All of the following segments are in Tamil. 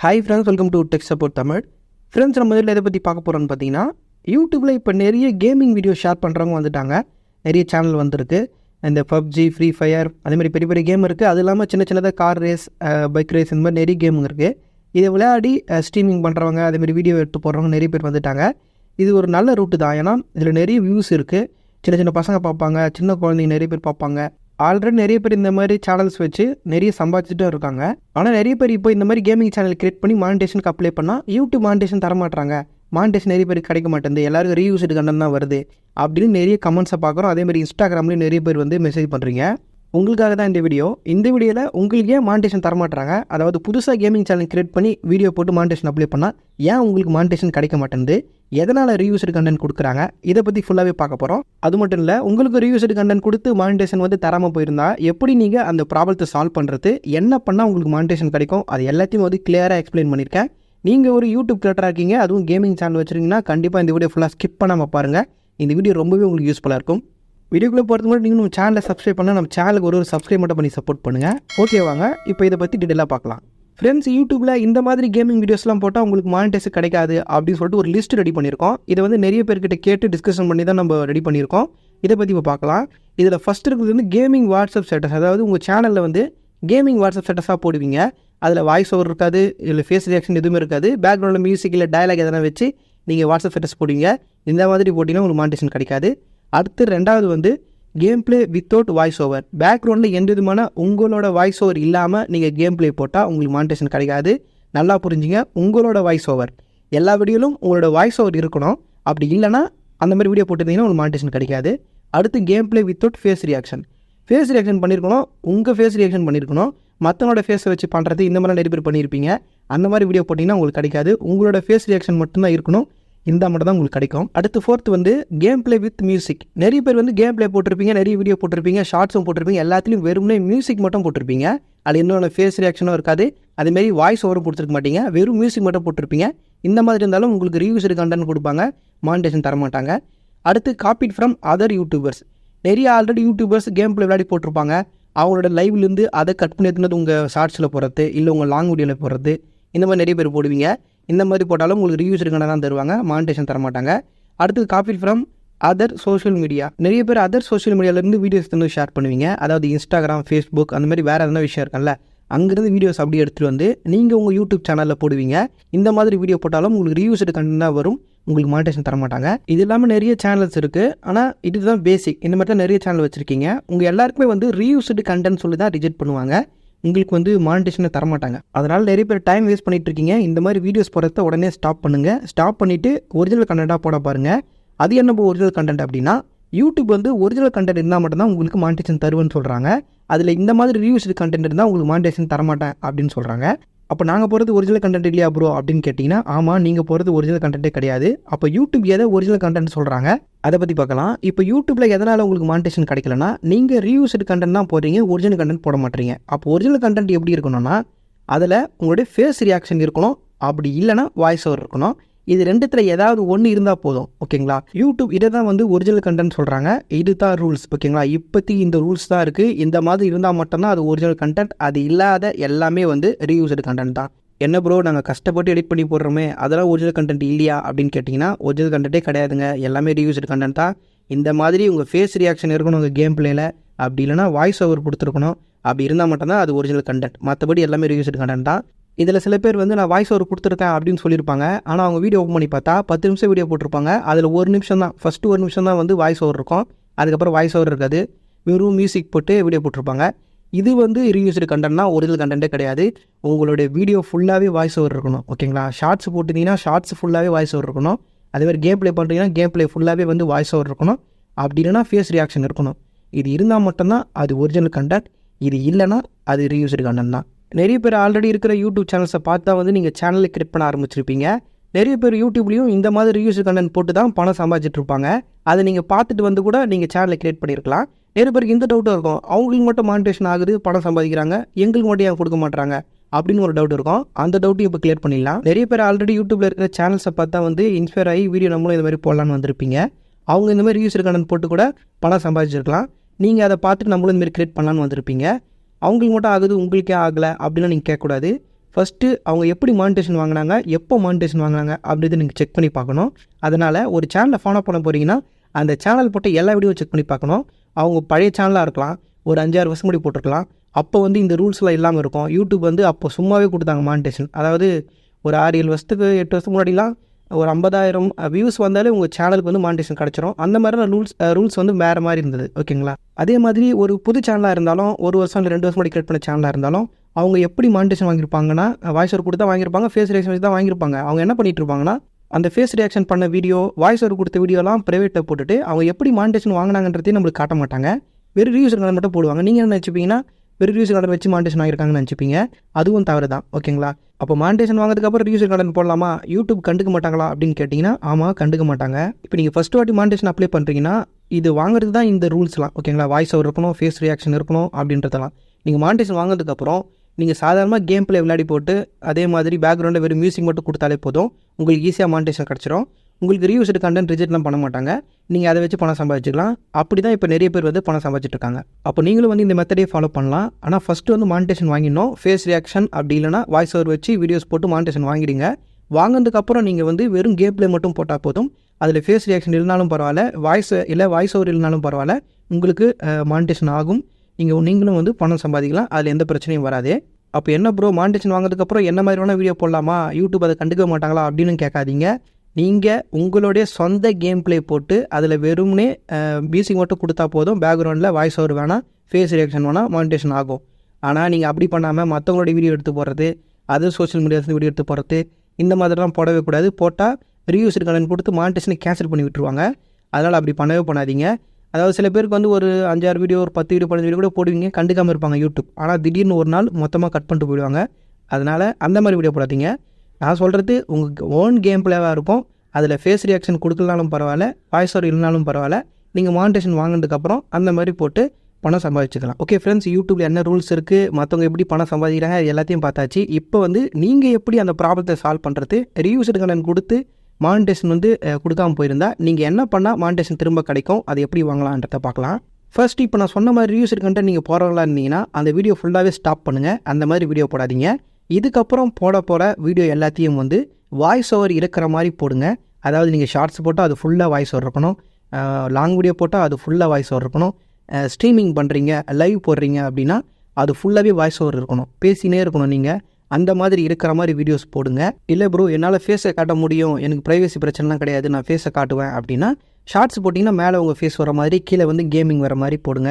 Hi friends welcome to tech support Tamil friends நம்ம முதல்ல எதை பற்றி பார்க்க போகிறோன்னு பார்த்தீங்கன்னா யூடியூப்பில் இப்போ நிறைய கேமிங் வீடியோ ஷேர் பண்ணுறவங்க வந்துட்டாங்க. நிறைய சேனல் வந்திருக்கு. இந்த பப்ஜி ஃப்ரீ ஃபயர் அதேமாதிரி பெரிய பெரிய கேம் இருக்குது அது இல்லாமல் சின்ன சின்னதாக கார் ரேஸ் பைக் ரேஸ் இந்த மாதிரி நிறைய கேமுங்க இருக்குது இதை விளையாடி ஸ்ட்ரீமிங் பண்ணுறவங்க அதேமாதிரி வீடியோ எடுத்து போடுறவங்க நிறைய பேர் வந்துட்டாங்க. இது ஒரு நல்ல ரூட்டு தான். ஏன்னா இதில் நிறைய வியூஸ் இருக்குது சின்ன சின்ன பசங்க பார்ப்பாங்க சின்ன குழந்தைங்க நிறைய பேர் பார்ப்பாங்க. ஆல்ரெடி நிறைய பேர் இந்த மாதிரி சேனல்ஸ் வச்சு நிறைய சம்பாதிச்சுட்டு இருக்காங்க. ஆனால் நிறைய பேர் இப்போ இந்த மாதிரி கேமிங் சேனல் கிரியேட் பண்ணி மானிட்டேஷனுக்கு அப்ளை பண்ணால் யூடியூப் மானிட்டேஷன் தரமாட்டாங்க மானிட்டேஷன் நிறைய பேருக்கு கிடைக்க மாட்டேங்குது. எல்லாருக்கும் ரீயூஸ்டு கண்டன் தான் வருது. அப்படின்னு நிறைய கமெண்ட்ஸை பார்க்குறோம். அதே மாதிரி இன்ஸ்டாகிராம்லேயும் நிறைய பேர் வந்து மெசேஜ் பண்ணுறீங்க உங்களுக்காக தான் இந்த வீடியோ இந்த வீடியோவில் உங்களுக்கு ஏன் மானிட்டேஷன் தரமாட்டாங்க அதாவது புதுசாக கேமிங் சேனல் கிரியேட் பண்ணி வீடியோ போட்டு மானிட்டேஷன் அப்ளை பண்ணால் ஏன் உங்களுக்கு மானிட்டேஷன் கிடைக்க மாட்டேங்குது? எதனால் ரீயூஸ்டு கண்டென்ட் கொடுக்குறாங்க இதை பற்றி ஃபுல்லாகவே பார்க்க போகிறோம் அது மட்டும் இல்லை உங்களுக்கு ரீயூஸ்டு கண்டென்ட் கொடுத்து மானிட்டேஷன் வந்து தராமல் போயிருந்தா எப்படி நீங்கள் அந்த ப்ராப்ளத்தை சால்வ் பண்ணுறது என்ன பண்ணால் உங்களுக்கு மானிட்டேஷன் கிடைக்கும் அது எல்லாத்தையும் வந்து கிளியராக எக்ஸ்பிளைன் பண்ணியிருக்கேன் நீங்கள் ஒரு யூடியூப் கிரியேட்டராக இருக்கீங்க அதுவும் கேமிங் சேனல் வச்சுருக்கீங்கன்னா கண்டிப்பாக இந்த வீடியோ ஃபுல்லாக ஸ்கிப் பண்ணாமல் பாருங்கள் இந்த வீடியோ ரொம்பவே உங்களுக்கு யூஸ்ஃபுல்லாக இருக்கும். வீடியோக்குள்ளே போகிறது மட்டும் நீங்கள் நம்ம சேனலை சப்ஸ்கிரைப் பண்ணால் நம்ம சேனலுக்கு ஒரு ஒரு சப்ஸ்கிரைப் மட்டும் பண்ணி சப்போர்ட் பண்ணுங்கள் ஓகே வாங்க இப்போ இதை பற்றி டீட்டெயிலாக பார்க்கலாம். ஃப்ரெண்ட்ஸ் யூடியூப்பில் இந்த மாதிரி கேமிங் வீடியோஸ்லாம் போட்டால் உங்களுக்கு மானிட்டைஸ் கிடைக்காது அப்படின்னு சொல்லிட்டு ஒரு லிஸ்ட் ரெடி பண்ணியிருக்கோம். இதை வந்து நிறைய பேர்கிட்ட கேட்டு டிஸ்கஷன் பண்ணி தான் நம்ம ரெடி பண்ணியிருக்கோம். இதை பற்றி இப்போ பார்க்கலாம். இதில் ஃபஸ்ட் இருக்கிறது வந்து கேமிங் வாட்ஸ்அப் ஸ்டேட்டஸ் அதாவது உங்கள் சேனலில் வந்து கேமிங் வாட்ஸ்அப் ஸ்டேட்டஸாக போடுவீங்க. அதில் வாய்ஸ் ஓவர் இருக்காது இல்லை ஃபேஸ் ரியாக்ஷன் எதுவுமே இருக்காது. பேக்ரவுண்டில் மியூசிக் இல்லை டயலாக் எதனா வச்சு நீங்கள் வாட்ஸ்அப் ஸ்டேட்டஸ் போடுவீங்க. இந்த மாதிரி போட்டிங்கன்னா உங்களுக்கு மானிட்டேஷன் கிடைக்காது. அடுத்து ரெண்டாவது வந்து game play without voice over பேக்ரவுண்டில் எந்த விதமான உங்களோட வாய்ஸ் ஓவர் இல்லாமல் நீங்கள் கேம் பிளே போட்டால் உங்களுக்கு மானிட்டேஷன் கிடைக்காது. நல்லா புரிஞ்சுங்க. உங்களோட வாய்ஸ் ஓவர் எல்லா வீடியோலும் உங்களோட வாய்ஸ் ஓவர் இருக்கணும். அப்படி இல்லைனா அந்த மாதிரி வீடியோ போட்டிருந்தீங்கன்னா உங்களுக்கு மானிட்டேஷன் கிடைக்காது. அடுத்து game play without face reaction face reaction பண்ணியிருக்கணும் உங்கள் ஃபேஸ் ரியாக்ஷன் பண்ணியிருக்கணும் மற்றவங்களோட ஃபேஸை வச்சு பண்ணுறது இந்த மாதிரி நிறைய பேர் பண்ணியிருப்பீங்க அந்த மாதிரி வீடியோ போட்டிங்கன்னா உங்களுக்கு கிடைக்காது. உங்களோட ஃபேஸ் ரியாக்ஷன் மட்டும்தான் இருக்கணும். இந்த மட்டும் தான் உங்களுக்கு கிடைக்கும். அடுத்து ஃபோர்த் வந்து கேம் பிளே வித் மியூசிக் நிறைய பேர் வந்து கேம் பிளே போட்டிருப்பீங்க நிறைய வீடியோ போட்டிருப்பீங்க ஷார்ட்ஸும் போட்டிருப்பீங்க எல்லாத்துலேயும் வெறுமனே மியூசிக் மட்டும் போட்டிருப்பீங்க. அது இன்னொன்று ஃபேஸ் ரியாக்ஷனும் இருக்காது. அதேமாரி வாய்ஸ் ஓவரும் கொடுத்துருக்க மாட்டீங்க. வெறும் மியூசிக் மட்டும் போட்டிருப்பீங்க. இந்த மாதிரி இருந்தாலும் உங்களுக்கு ரிவ்யூஸ் கண்டென்ட் கொடுப்பாங்க. மானிட்டேஷன் தரமாட்டாங்க. அடுத்து காப்பிட் ஃப்ரம் அதர் யூடியூபர்ஸ் நிறைய ஆல்ரெடி யூடியூபர்ஸ் கேம் பிளே விளையாடி போட்டிருப்பாங்க. அவங்களோட லைவ்லேருந்து அதை கட் பண்ணி எடுத்துனது உங்கள் ஷார்ட்ஸில் போடுறது இல்லை உங்கள் லாங் வீடியோவில் போடுறது இந்த மாதிரி நிறைய பேர் போடுவீங்க. இந்த மாதிரி போட்டாலும் உங்களுக்கு ரிவ்யூஸ் இருக்கணும் தான் தருவாங்க. மானிட்டேஷன் தர மாட்டாங்க அடுத்து copy from other social media நிறைய பேர் அதர் சோஷியல் மீடியாவிலேருந்து வீடியோஸ் வந்து ஷேர் பண்ணுவீங்க. அதாவது இன்ஸ்டாகிராம் ஃபேஸ்புக் அந்த மாதிரி வேறு எதனா விஷயம் இருக்குல்ல அங்கேருந்து வீடியோஸ் அப்படியே எடுத்துகிட்டு வந்து நீங்கள் உங்கள் யூடியூப் சேனலில் போடுவீங்க. இந்த மாதிரி வீடியோ போட்டாலும் உங்களுக்கு ரிவ்யூஸ் கண்டென்ட் தான் வரும். உங்களுக்கு மானிட்டேஷன் தர மாட்டாங்க இது இல்லாமல் நிறைய சேனல்ஸ் இருக்குது ஆனால் இதுதான் பேசிக் இந்த மாதிரி தான் நிறைய சேனல் வச்சுருக்கீங்க. உங்கள் எல்லாருக்குமே வந்து ரீயூஸ்டு கண்டென்ட் சொல்லி தான் ரிஜெக்ட் பண்ணுவாங்க. உங்களுக்கு வந்து மானிட்டேஷனை தரமாட்டாங்க. அதனால் நிறைய பேர் டைம் வேஸ்ட் பண்ணிட்டு இருக்கீங்க. இந்த மாதிரி வீடியோஸ் போடுறத உடனே ஸ்டாப் பண்ணுங்கள் ஸ்டாப் பண்ணிவிட்டு ஒரிஜினல் கண்டென்ட்டாக போட பாருங்கள் அது என்ன ஒரிஜினல் கண்டென்ட் அப்படின்னா யூடியூப் வந்து ஒரிஜினல் கண்டென்ட் இருந்தால் மட்டும்தான் உங்களுக்கு மானிட்டேஷன் தருவேன்னு சொல்கிறாங்க அதில் இந்த மாதிரி ரிவ்யூஸ்டு கண்டென்ட் இருந்தால் உங்களுக்கு மானிட்டேஷன் தரமாட்டேன் அப்படின்னு சொல்கிறாங்க அப்போ நாங்கள் போகிறது ஒரிஜினல் கண்டென்ட் இல்லையா ப்ரோ அப்படின்னு கேட்டிங்கன்னா ஆமாம் நீங்கள் போகிறது ஒரிஜினல் கண்டென்ட்டே கிடையாது. அப்போ யூடியூப் எதை ஒரிஜினல் கண்டென்ட் சொல்கிறாங்க அதை பற்றி பார்க்கலாம். இப்போ யூடியூப்பில் எதனால் உங்களுக்கு மானிட்டேஷன் கிடைக்கலனா நீங்கள் ரீயூஸ்டு கண்டென்ட் தான் போடுறீங்க ஒரிஜினல் கண்டென்ட் போட மாட்டீங்க. அப்போ ஒரிஜினல் கண்டென்ட் எப்படி இருக்கணும்னா அதில் உங்களுடைய ஃபேஸ் ரியாக்ஷன் இருக்கணும். அப்படி இல்லைனா வாய்ஸ் ஓவர் இருக்கணும். இது ரெண்டுத்தில் ஏதாவது ஒன்று இருந்தால் போதும் ஓகேங்களா? யூடியூப் இதை தான் வந்து ஒரிஜினல் கண்டென்ட் சொல்கிறாங்க இது தான் ரூல்ஸ் ஓகேங்களா? இப்போத்தி இந்த ரூல்ஸ் தான் இருக்குது இந்த மாதிரி இருந்தால் மட்டும்தான் அது ஒரிஜினல் கண்டென்ட் அது இல்லாத எல்லாமே வந்து ரீயூஸ்டு கண்டென்ட் தான். என்ன ப்ரோ நாங்கள் கஷ்டப்பட்டு எடிட் பண்ணி போடுறோமே அதெல்லாம் ஒரிஜினல் கண்டென்ட் இல்லையா அப்படின்னு கேட்டிங்கன்னா ஒரிஜினல் கண்டென்ட்டே கிடையாதுங்க. எல்லாமே ரீயூஸ்டு கண்டென்ட் தான். இந்த மாதிரி உங்கள் ஃபேஸ் ரியாக்ஷன் இருக்கணும் உங்கள் கேம் பிளேயில் அப்படி இல்லைனா வாய்ஸ் ஓவர் கொடுத்துருக்கணும். அப்படி இருந்தால் மட்டும்தான் அது ஒரிஜினல் கண்டென்ட் மற்றபடி எல்லாமே ரீயூஸ்டு கண்டென்ட் தான். இதில் சில பேர் வந்து நான் வாய்ஸ் ஓவர் கொடுத்துருக்கேன் அப்படின்னு சொல்லியிருப்பாங்க. ஆனால் அவங்க வீடியோ ஓப்பன் பண்ணி பார்த்தா பத்து நிமிஷம் வீடியோ போட்டிருப்பாங்க. அதில் ஒரு நிமிஷம் தான் ஃபஸ்ட்டு ஒரு நிமிஷம் தான் வந்து வாய்ஸ் ஓவர் இருக்கும். அதுக்கப்புறம் வாய்ஸ் ஓவர் இருக்காது. வெறும் மியூசிக் போட்டு வீடியோ போட்டிருப்பாங்க. இது வந்து ரிவ்யூஸ்டு கண்டென்ட்னா ஒரிஜினல் கண்டென்ட்டே கிடையாது. உங்களுடைய வீடியோ ஃபுல்லாகவே வாய்ஸ் ஓவர் இருக்கணும். ஓகேங்களா ஷார்ட்ஸ் போட்டிருந்தீங்கன்னா ஷார்ட்ஸ் ஃபுல்லாகவே வாய்ஸ் ஓவர் இருக்கணும். அதே மாதிரி கேம் ப்ளே பண்ணுறீங்கன்னா கேம் ப்ளே ஃபுல்லாகவே வந்து வாய்ஸ் ஓவர் இருக்கணும். அப்படி இல்லைனா ஃபேஸ் ரியாக்ஷன் இருக்கணும். இது இருந்தால் மட்டும்தான் அது ஒரிஜினல் கண்டென்ட் இது இல்லைனா அது ரிவ்யூஸ்டு கண்டென்ட் தான். நிறைய பேர் ஆல்ரெடி இருக்கிற யூடியூப் சேனல்ஸை பார்த்தா வந்து நீங்கள் சேனலை கிரியேட் பண்ண ஆரம்பிச்சிருப்பீங்க. நிறைய பேர் யூடியூப்லேயும் இந்த மாதிரி ரிவ்யூஸ் கண்டென்ட் போட்டு தான் பணம் சம்பாதிச்சிட்டு இருப்பாங்க. அதை நீங்கள் பார்த்துட்டு வந்து கூட நீங்கள் சேனலை கிரியேட் பண்ணியிருக்கலாம் நிறைய பேருக்கு இந்த டவுட்டும் இருக்கும். அவங்களுக்கு மட்டும் மானிட்டேஷன் ஆகுது பணம் சம்பாதிக்கிறாங்க. எங்களுக்கு மட்டும் ஏன் கொடுக்க மாட்டாங்க அப்படின்னு ஒரு டவுட் இருக்கும். அந்த டவுட்டையும் இப்போ கிளியர் பண்ணிடலாம். நிறைய பேர் ஆல்ரெடி யூடியூப்ல இருக்கிற சேனல்ஸை பார்த்தா வந்து இன்ஸ்பயர் ஆகி வீடியோ நம்மளும் இந்த மாதிரி போடலான்னு வந்திருப்பீங்க. அவங்க இந்த மாதிரி ரிவ்யூஸ் கண்டென்ட் போட்டு கூட பணம் சம்பாதிச்சிருக்கலாம். நீங்கள் அதை பார்த்துட்டு நம்மளும் இந்த மாதிரி கிரியேட் பண்ணலான்னு வந்திருப்பீங்க. அவங்களுக்கு மட்டும் ஆகுது உங்களுக்கே ஆகலை அப்படிலாம் நீங்கள் கேட்கக்கூடாது. ஃபஸ்ட்டு அவங்க எப்படி மானிட்டேஷன் வாங்கினாங்க எப்போ மானிட்டேஷன் வாங்கினாங்க அப்படின்றத நீங்கள் செக் பண்ணி பார்க்கணும். அதனால் ஒரு சேனலை ஃபாலோ பண்ண போகிறீங்கன்னா அந்த சேனல் போட்டு எல்லா வீடியோ செக் பண்ணி பார்க்கணும். அவங்க பழைய சேனலாக இருக்கலாம் ஒரு அஞ்சாறு வருஷம் முடி போட்டிருக்கலாம். அப்போ வந்து இந்த ரூல்ஸ்லாம் இல்லாமல் இருக்கும். யூடியூப் வந்து அப்போ சும்மாவே கொடுத்தாங்க மானிட்டேஷன் அதாவது ஒரு ஆறு ஏழு வருஷத்துக்கு எட்டு வருஷத்துக்கு முன்னாடிலாம் ஒரு ஐம்பதாயிரம் வியூஸ் வந்தாலே உங்கள் சேனலுக்கு வந்து மானிட்டேஷன் கிடச்சிரும். அந்த மாதிரியான ரூல்ஸ் ரூல்ஸ் வந்து வேறு மாதிரி இருந்தது. ஓகேங்களா? அதே மாதிரி ஒரு புது சேனலாக இருந்தாலும் ஒரு வருஷம் இல்லை ரெண்டு வருஷம் முன்னாடி கிரியேட் பண்ண சேனலாக இருந்தாலும் அவங்க எப்படி மானிட்டேஷன் வாங்கியிருப்பாங்கன்னா வாய்ஸ் ஓவர் கொடுத்தா வாங்கியிருப்பாங்க ஃபேஸ் ரியாக்ஷன் வச்சு தான் வாங்கியிருப்பாங்க. அவங்க என்ன பண்ணிட்டு இருப்பாங்கன்னா அந்த ஃபேஸ் ரியாக்ஷன் பண்ண வீடியோ வாய்ஸ் ஓவர் கொடுத்த வீடியோலாம் ப்ரைவேட்டில் போட்டுட்டு அவங்க எப்படி மானிட்டேஷன் வாங்கினாங்கன்றதையும் நம்மளுக்கு காட்ட மாட்டாங்க. வெறும் ரிவ்யூஸ் கலர் மட்டும் போடுவாங்க. நீங்கள் என்ன நினச்சிப்பீங்கன்னா வெறும் ரிவ்யூஸ் கலர் வச்சு மாண்டேஷன் ஆகிருக்காங்கன்னு நினச்சிப்பீங்க. அதுவும் தவறு தான் ஓகேங்களா? அப்போ மாண்டேஷன் வாங்கினதுக்கப்புறம் ரிவ்யூஸ் கார்டன் போடலாமா? யூடியூப் கண்டுக்க மாட்டாங்களா? அப்படின்னு கேட்டிங்கன்னா ஆமாம் கண்டுக்க மாட்டாங்க. இப்போ நீங்கள் ஃபஸ்ட் வாட்டி மாண்டேஷன் அப்ளை பண்ணுறீங்கன்னா இது வாங்குறது தான் இந்த ரூல்ஸ்லாம் ஓகேங்களா? வாய்ஸ் ஓவர் இருக்கணும் ஃபேஸ் ரியாக்ஷன் இருக்கணும் அப்படின்றதெல்லாம். நீங்கள் மாண்டேஷன் வாங்கினதுக்கப்புறம் நீங்கள் சாதாரணமாக கேம் பிளே விளையாடி போட்டு அதே மாதிரி பேக்ரவுண்டில் வெறும் மியூசிக் மட்டும் கொடுத்தாலே போதும். உங்களுக்கு ஈஸியாக மாண்டேஷன் கிடச்சிரும். உங்களுக்கு ரீயூஸ்டு கண்டென்ட் ரிஜெக்ட்லாம் பண்ண மாட்டாங்க. நீங்கள் அதை வச்சு பணம் சம்பாதிச்சிக்கலாம். அப்படி தான் இப்போ நிறைய பேர் வந்து பணம் சம்பாதிச்சிட்டு இருக்காங்க. அப்போ நீங்களும் வந்து இந்த மெத்தடே ஃபாலோ பண்ணலாம். ஆனால் ஃபஸ்ட்டு வந்து மானிட்டேஷன் வாங்கிடணும். ஃபேஸ் ரியாக்ஷன் அப்படி இல்லைனா வாய்ஸ் ஓவர் வச்சு வீடியோஸ் போட்டு மானிட்டேஷன் வாங்கிடுங்க. வாங்கினதுக்கப்புறம் நீங்கள் வந்து வெறும் கேம் பிளே மட்டும் போட்டால் போதும். அதில் ஃபேஸ் ரியாக்ஷன் இல்லைனாலும் பரவாயில்ல. வாய்ஸ் இல்லை வாய்ஸ் ஓவர் இல்லைனாலும் பரவாயில்ல. உங்களுக்கு மானிட்டேஷன் ஆகும். நீங்கள் நீங்களும் வந்து பணம் சம்பாதிக்கலாம். அதில் எந்த பிரச்சனையும் வராது. அப்போ என்ன ப்ரோ மானிட்டேஷன் வாங்கிறதுக்கப்புறம் என்ன மாதிரி வேணால் வீடியோ போடலாமா? யூடியூப் அதை கண்டுக்க மாட்டாங்களா? அப்படின்னு கேட்காதீங்க. நீங்கள் உங்களுடைய சொந்த கேம் ப்ளே போட்டு அதில் வெறும்னே மியூசிக் மட்டும் கொடுத்தா போதும். பேக்ரவுண்டில் வாய்ஸ் ஓவர் வேணாம். ஃபேஸ் ரியாக்ஷன் வேணால் மானிட்டேஷன் ஆகும். ஆனால் நீங்கள் அப்படி பண்ணாமல் மற்றவங்களுடைய வீடியோ எடுத்து போடுறது அது சோஷியல் மீடியாஸ்லேருந்து வீடியோ எடுத்து போடுறது இந்த மாதிரிலாம் போடவே கூடாது. போட்டால் ரிவ்யூஸ் கடன் கொடுத்து மானிட்டேஷனை கேன்சல் பண்ணி விட்டுருவாங்க. அதனால் அப்படி பண்ணவே பண்ணாதீங்க. அதாவது சில பேருக்கு வந்து ஒரு அஞ்சாறு வீடியோ ஒரு பத்து வீடியோ பதினஞ்சு வீடியோ கூட போடுவீங்க கண்டுக்காமல் இருப்பாங்க யூடியூப் ஆனால் திடீர்னு ஒரு நாள் மொத்தமாக கட் பண்ணிட்டு போயிடுவாங்க. அதனால் அந்த மாதிரி வீடியோ போடாதீங்க. நான் சொல்கிறது உங்கள் ஓன் கேம் பிளேவாக இருக்கும். அதில் ஃபேஸ் ரியாக்ஷன் கொடுக்கலனாலும் பரவாயில்ல வாய்ஸ் ஓர் இல்லைனாலும் பரவாயில்ல. நீங்கள் மானிட்டேஷன் வாங்கினதுக்கப்புறம் அந்த மாதிரி போட்டு பணம் சம்பாதிச்சுக்கலாம். ஓகே ஃப்ரெண்ட்ஸ் யூடியூப்பில் என்ன ரூல்ஸ் இருக்குது மற்றவங்க எப்படி பணம் சம்பாதிக்கிறாங்க? அது எல்லாத்தையும் பார்த்தாச்சு. இப்போ வந்து நீங்கள் எப்படி அந்த ப்ராப்ளத்தை சால்வ் பண்ணுறது ரிவ்யூஸ்டு கடன் கொடுத்து மானிட்டேஷன் வந்து கொடுக்காமல் கொடுக்காம போயிருந்தா நீங்கள் என்ன பண்ணால் மானிட்டேஷன் திரும்ப கிடைக்கும்? அது எப்படி வாங்கலான்றதை பார்க்கலாம். ஃபர்ஸ்ட் இப்போ நான் சொன்ன மாதிரி ரிவ்யூஸ் கண்டென்ட் நீங்கள் போகிறவங்களா இருந்தீங்கன்னா அந்த வீடியோ ஃபுல்லாகவே ஸ்டாப் பண்ணுங்கள் அந்த மாதிரி வீடியோ போடாதீங்க. இதுக்கப்புறம் போட போகிற வீடியோ எல்லாத்தையும் வந்து வாய்ஸ் ஓவர் இருக்கிற மாதிரி போடுங்க. அதாவது நீங்கள் ஷார்ட்ஸ் போட்டால் அது ஃபுல்லாக வாய்ஸ் ஓவர் இருக்கணும். லாங் வீடியோ போட்டால் அது ஃபுல்லாக வாய்ஸ் ஓவர் இருக்கணும். ஸ்ட்ரீமிங் பண்ணுறீங்க லைவ் போடுறீங்க அப்படின்னா அது ஃபுல்லாகவே வாய்ஸ் ஓவர் இருக்கணும். பேசினே இருக்கணும் நீங்கள் அந்த மாதிரி இருக்கிற மாதிரி வீடியோஸ் போடுங்க. இல்லை ப்ரோ என்னால் ஃபேஸை காட்ட முடியும். எனக்கு ப்ரைவசி பிரச்சனைலாம் கிடையாது. நான் ஃபேஸை காட்டுவேன் அப்படின்னா ஷார்ட்ஸ் போட்டிங்கன்னா மேலே உங்கள் ஃபேஸ் வர மாதிரி கீழே வந்து கேமிங் வர மாதிரி போடுங்க.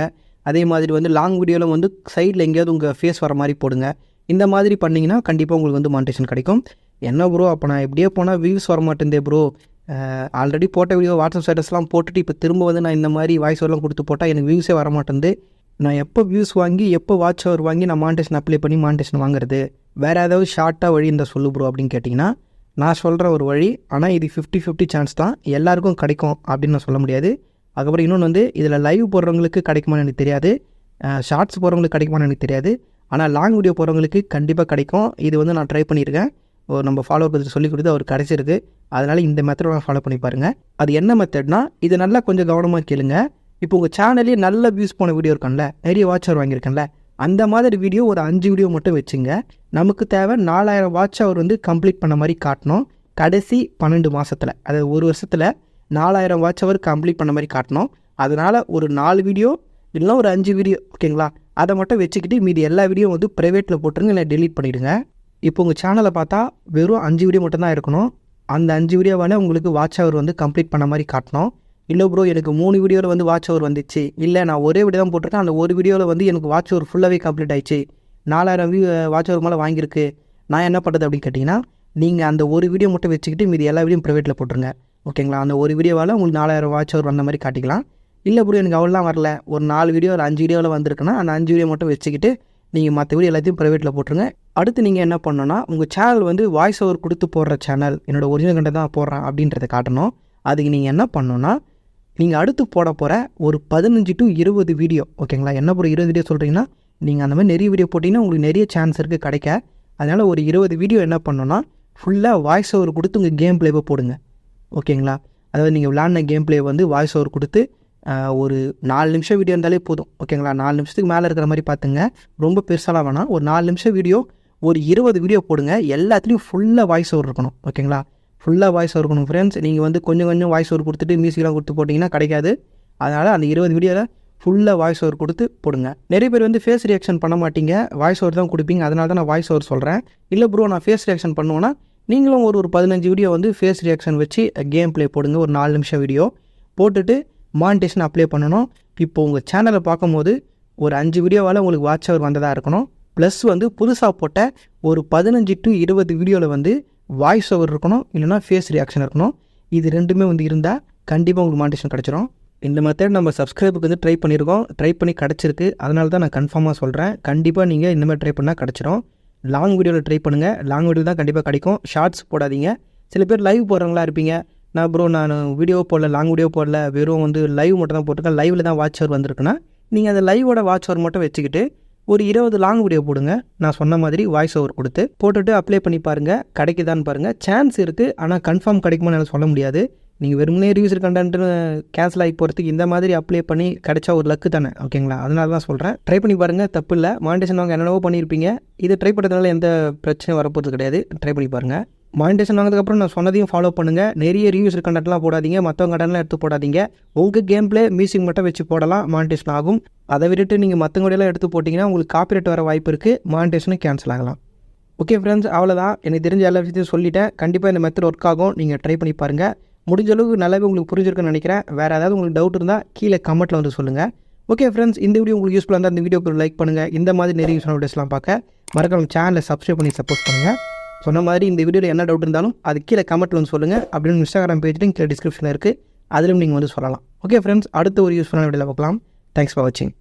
அதே மாதிரி வந்து லாங் வீடியோவில் வந்து சைடில் எங்கேயாவது உங்கள் ஃபேஸ் வர மாதிரி போடுங்க. இந்த மாதிரி பண்ணிங்கன்னா கண்டிப்பாக உங்களுக்கு வந்து மானிட்டேஷன் கிடைக்கும். என்ன ப்ரோ அப்போ நான் எப்படியே போனால் வியூஸ் வர மாட்டேந்தே ப்ரோ ஆல்ரெடி போட்ட வீடியோ வாட்ஸ்அப் ஸ்டேட்டஸ்லாம் போட்டுட்டு இப்போ திரும்ப வந்து நான் இந்த மாதிரி வாய்ஸ் ஓவர்லாம் கொடுத்து போட்டால் எனக்கு வியூஸே வர மாட்டேங்குது நான் எப்போ வியூஸ் வாங்கி எப்போ வாட்ச் ஓவர் வாங்கி நான் மானிட்டேஷன் அப்ளை பண்ணி மானிட்டேஷன் வாங்குறது? வேறு ஏதாவது ஷார்ட்டாக வழி இந்த சொல்லு ப்ரோ அப்படின்னு கேட்டிங்கன்னா நான் சொல்கிற ஒரு வழி ஆனால் இது ஃபிஃப்டி ஃபிஃப்டி சான்ஸ் தான். எல்லாருக்கும் கிடைக்கும் அப்படின்னு நான் சொல்ல முடியாது. அதுக்கப்புறம் இன்னொன்று வந்து இதில் லைவ் போடுறவங்களுக்கு கிடைக்குமான்னு எனக்கு தெரியாது. ஷார்ட்ஸ் போடுறவங்களுக்கு கிடைக்குமான்னு எனக்கு தெரியாது. ஆனால் லாங் வீடியோ போகிறவங்களுக்கு கண்டிப்பாக கிடைக்கும். இது வந்து நான் ட்ரை பண்ணியிருக்கேன். ஒரு நம்ம ஃபாலோ பண்ணி சொல்லி கொடுத்து அவர் கிடச்சிருக்கு. அதனால் இந்த மெத்தடை ஃபாலோ பண்ணி பாருங்கள் அது என்ன மெத்தட்னா இது நல்லா கொஞ்சம் கவனமாக கேளுங்க. இப்போ உங்கள் சேனல்லே நல்ல வியூஸ் போன வீடியோ இருக்கும்ல நிறைய வாட்ச் வாங்கியிருக்கேன்ல அந்த மாதிரி வீடியோ ஒரு அஞ்சு வீடியோ மட்டும் வச்சுங்க. நமக்கு தேவை நாலாயிரம் வாட்ச் அவர் வந்து கம்ப்ளீட் பண்ண மாதிரி காட்டணும். கடைசி பன்னெண்டு மாதத்தில் அதாவது ஒரு வருஷத்தில் நாலாயிரம் வாட்ச் அவர் கம்ப்ளீட் பண்ண மாதிரி காட்டணும். அதனால் ஒரு நாலு வீடியோ இல்லைனா ஒரு அஞ்சு வீடியோ ஓகேங்களா அதை மட்டும் வச்சுக்கிட்டு மீதி எல்லா வீடியோ வந்து ப்ரைவேட்டில் போட்டுருங்க இல்லை டெலீட் பண்ணிவிடுங்க இப்போ உங்கள் சேனலை பார்த்தா வெறும் அஞ்சு வீடியோ மட்டும்தான் இருக்கணும். அந்த அஞ்சு வீடியோவால் உங்களுக்கு வாட்ச் அவர் வந்து கம்ப்ளீட் பண்ண மாதிரி காட்டணும். இல்லை ப்ரோ எனக்கு மூணு வீடியோவில் வந்து வாட்ச் அவர் வந்துச்சு. இல்லை நான் ஒரே வீடியோ தான் போட்டிருக்கேன். அந்த ஒரு வீடியோவில் வந்து எனக்கு வாட்ச் அவர் ஃபுல்லாகவே கம்ப்ளீட் ஆயிடுச்சு. நாலாயிரம் வியூ வாட்ச் அவர் மேலே வாங்கியிருக்கு. நான் என்ன பண்ணுறது அப்படின்னு கேட்டிங்கன்னா நீங்கள் அந்த ஒரு வீடியோ மட்டும் வச்சுக்கிட்டு மீதி எல்லா வீடியோ ப்ரைவேட்டில் போட்டுருங்க. ஓகேங்களா? அந்த ஒரு வீடியோவால் உங்களுக்கு நாலாயிரம் வாட்ச் அவர் வந்த மாதிரி காட்டிக்கலாம். இல்லை ப்ரோ எனக்கு அவ்வளோலாம் வரல. ஒரு நாலு வீடியோ ஒரு அஞ்சு வீடியோவில் வந்திருக்குன்னா அந்த அஞ்சு வீடியோ மட்டும் வச்சுக்கிட்டு நீங்கள் மற்ற வீடியோ எல்லாத்தையும் ப்ரைவேட்டில் போட்டுருங்க. அடுத்து நீங்கள் என்ன பண்ணணும்னா உங்கள் சேனல் வந்து வாய்ஸ் ஓவர் கொடுத்து போடுற சேனல் என்னோடய ஒரிஜினல் கண்டை தான் போடுறேன் அப்படின்றத காட்டணும். அதுக்கு நீங்கள் என்ன பண்ணணும்னா நீங்கள் அடுத்து போட போகிற ஒரு பதினஞ்சு டு இருபது வீடியோ ஓகேங்களா என்ன ப்ரோ இருபது வீடியோ சொல்கிறீங்கன்னா நீங்கள் அந்த மாதிரி நிறைய வீடியோ போட்டிங்கன்னா உங்களுக்கு நிறைய சான்ஸ் இருக்குது கிடைக்க. அதனால் ஒரு இருபது வீடியோ என்ன பண்ணணும்னா ஃபுல்லாக வாய்ஸ் ஓவர் கொடுத்து உங்கள் கேம் பிளேவை போடுங்க ஓகேங்களா அதாவது நீங்கள் விளாட்ன கேம் பிளே வந்து வாய்ஸ் ஓவர் கொடுத்து ஒரு நாலு நிமிஷம் வீடியோ இருந்தாலே போதும். ஓகேங்களா நாலு நிமிஷத்துக்கு மேலே இருக்கிற மாதிரி பார்த்துங்க. ரொம்ப பெருசாலாம் வேணாம். ஒரு நாலு நிமிஷம் வீடியோ ஒரு இருபது வீடியோ போடுங்க. எல்லாத்துலேயும் ஃபுல்லாக வாய்ஸ் ஓவர் இருக்கணும். ஓகேங்களா ஃபுல்லாக வாய்ஸ் ஓவர் இருக்கணும் ஃப்ரெண்ட்ஸ் நீங்கள் வந்து கொஞ்சம் கொஞ்சம் வாய்ஸ் ஓவர் கொடுத்துட்டு மியூசிக்லாம் கொடுத்து போட்டிங்கன்னா கிடைக்காது. அதனால் அந்த இருபது வீடியோவில் ஃபுல்லாக வாய்ஸ் ஓவர் கொடுத்து போடுங்க. நிறைய பேர் வந்து ஃபேஸ் ரியாக்ஷன் பண்ண மாட்டீங்க. வாய்ஸ் ஓவர் தான் கொடுப்பீங்க. அதனால தான் நான் வாய்ஸ் ஓவர் சொல்கிறேன் இல்லை ப்ரோ நான் ஃபேஸ் ரியாக்ஷன் பண்ணுவேன்னா நீங்களும் ஒரு ஒரு பதினஞ்சு வீடியோ வந்து ஃபேஸ் ரியாக்ஷன் வச்சு கேம் ப்ளே போடுங்க. ஒரு நாலு நிமிஷம் வீடியோ போட்டுட்டு மானிட்டேஷன் அப்ளை பண்ணணும். இப்போ உங்கள் சேனலை பார்க்கும்போது ஒரு அஞ்சு வீடியோவால் உங்களுக்கு வாட்ச் அவர் வந்ததாக இருக்கணும். ப்ளஸ் வந்து புதுசாக போட்ட ஒரு பதினஞ்சு டு இருபது வீடியோவில் வந்து வாய்ஸ் ஓவர் இருக்கணும் இல்லைனா ஃபேஸ் ரியாக்ஷன் இருக்கணும். இது ரெண்டுமே வந்து இருந்தால் கண்டிப்பாக உங்களுக்கு மானிட்டேஷன் கிடச்சிரும். இந்த மெத்தட் நம்ம சப்ஸ்கிரைபுக்கு வந்து ட்ரை பண்ணியிருக்கோம் ட்ரை பண்ணி கிடச்சிருக்கு. அதனால தான் நான் கன்ஃபார்மாக சொல்கிறேன் கண்டிப்பாக நீங்கள் இந்த மாதிரி ட்ரை பண்ணால் கிடச்சிரும். லாங் வீடியோவில் ட்ரை பண்ணுங்கள் லாங் வீடியோ தான் கண்டிப்பாக கிடைக்கும். ஷார்ட்ஸ் போடாதீங்க. சில பேர் லைவ் போடுறவங்களா இருப்பீங்க. நான் ப்ரோ நான் வீடியோ போடல லாங் வீடியோ போடல வெறும் வந்து லைவ் மட்டும் தான் போட்டிருக்கேன். லைவில் தான் வாட்ச் அவர் வந்திருக்குன்னா நீங்கள் அந்த லைவோட வாட்ச் ஹவர் மட்டும் வச்சுக்கிட்டு ஒரு இருபது லாங் வீடியோ போடுங்க. நான் சொன்ன மாதிரி வாய்ஸ் ஓவர் கொடுத்து போட்டுட்டு அப்ளை பண்ணி பாருங்கள் கிடைக்குதான்னு பாருங்கள் சான்ஸ் இருக்குது ஆனால் கன்ஃபார்ம் கிடைக்குமான்னு என்னால் சொல்ல முடியாது. நீங்கள் வெறுமனே ரிவ்யூஸ் கண்டென்ட்னு கேன்சல் ஆகி போகிறதுக்கு இந்த மாதிரி அப்ளை பண்ணி கிடைச்சா ஒரு லக்கு தானே ஓகேங்களா அதனால தான் சொல்கிறேன் ட்ரை பண்ணி பாருங்கள் தப்பு இல்லை. மானிட்டேஷன் வாங்க என்னென்னவோ பண்ணியிருப்பீங்க இது ட்ரை பண்ணுறதுனால எந்த பிரச்சனையும் வரப்போகிறது கிடையாது. ட்ரை பண்ணி பாருங்கள் மானிட்டேஷன் வாங்கினதுக்கப்புறம் நான் சொன்னதையும் ஃபாலோ பண்ணுங்கள் நிறைய ரிவ்யூஸ் கண்டென்ட்லாம் போடாதீங்க. மற்றவங்க கண்டென்ட்லாம் எடுத்து போடாதீங்க. உங்கள் கேம் பிளே மியூசிக் மட்டும் வச்சு போடலாம். மானிட்டேஷன் ஆகும். அதை விட்டுட்டு நீங்கள் மற்றவங்களெல்லாம் எடுத்து போட்டிங்கன்னா உங்களுக்கு காப்பிரைட் வர வாய்ப்பு இருக்குது மானிட்டேஷனும் கேன்சல் ஆகலாம். ஓகே ஃப்ரெண்ட்ஸ் அவ்வளோதான் எனக்கு தெரிஞ்ச எல்லா விஷயத்தையும் சொல்லிட்டேன். கண்டிப்பாக இந்த மெத்தட் ஒர்க் ஆகும். நீங்கள் ட்ரை பண்ணி பாருங்கள் முடிஞ்ச அளவுக்கு நல்லாவே உங்களுக்கு புரிஞ்சிருக்குன்னு நினைக்கிறேன். வேறு ஏதாவது உங்களுக்கு டவுட் இருந்தால் கீழே கமெண்ட்டில் வந்து சொல்லுங்கள் ஓகே ஃப்ரெண்ட்ஸ் இந்த வீடியோ உங்களுக்கு யூஸ்ஃபுல்லாக இருந்தால் இந்த வீடியோக்கு லைக் பண்ணுங்கள் இந்த மாதிரி நிறைய யூஸ்ஃபுல்லான வீடியோஸ்லாம் பார்க்க. மறக்காம சேனலை சப்ஸ்கிரைப் பண்ணி சப்போர்ட் பண்ணுங்கள் சொன்ன மாதிரி இந்த வீடியோவில் என்ன டவுட் இருந்தாலும் அது கீழே கமெண்ட்டில் வந்து சொல்லுங்கள் அப்படின்னு இன்ஸ்டாகிராம் பேஜ்லையும் கீழே டிஸ்கிரிப்ஷனில் இருக்குது அதிலும் நீங்கள் வந்து சொல்லலாம். ஓகே ஃப்ரெண்ட்ஸ் அடுத்த ஒரு யூஸ்ஃபுல்லான வீடியோவில் பார்க்கலாம். தேங்க்ஸ் ஃபார் வாட்சிங்